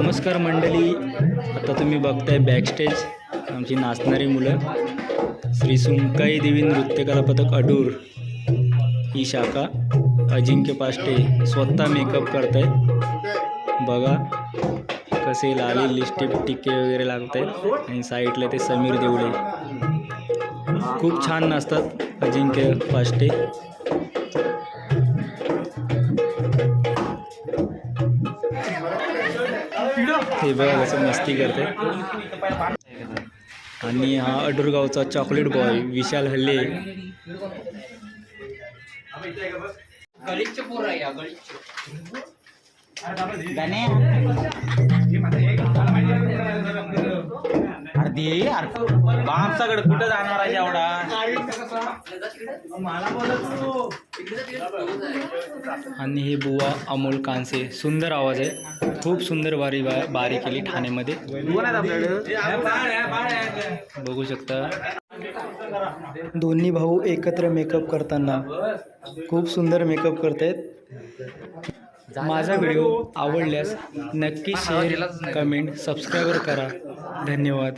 नमस्कार मंडळी. आता तुम्ही बघताय बॅकस्टेज आमची नाचणारी मुलं. श्री सुंकाई देवी नृत्यकला पथक अडूर ही शाखा अजिंक्य पाष्टे स्वतः मेकअप करतायत. बघा कसे लाली लिस्टिप टिक्के वगैरे लागत आहेत आणि साईडला ते समीर देवळे खूप छान नाचतात अजिंक्य पाष्टे. हे बघा कसं मस्ती करते. आणि हा अडूरगावचा चॉकलेट बॉय विशाल हल्ले. बापसाकडे कुठं जाणार आहे एवढा? आणि हे बुवा अमोल कांसे. सुंदर आवाज आहे. खूप सुंदर बारी बारी केली ठाण्यामध्ये. बघू शकता. दोन्ही भाऊ एकत्र मेकअप करताना. खूप सुंदर मेकअप करतायत. माझा व्हिडिओ आवडल्यास नक्की शेअर कमेंट सबस्क्राईबर करा. धन्यवाद.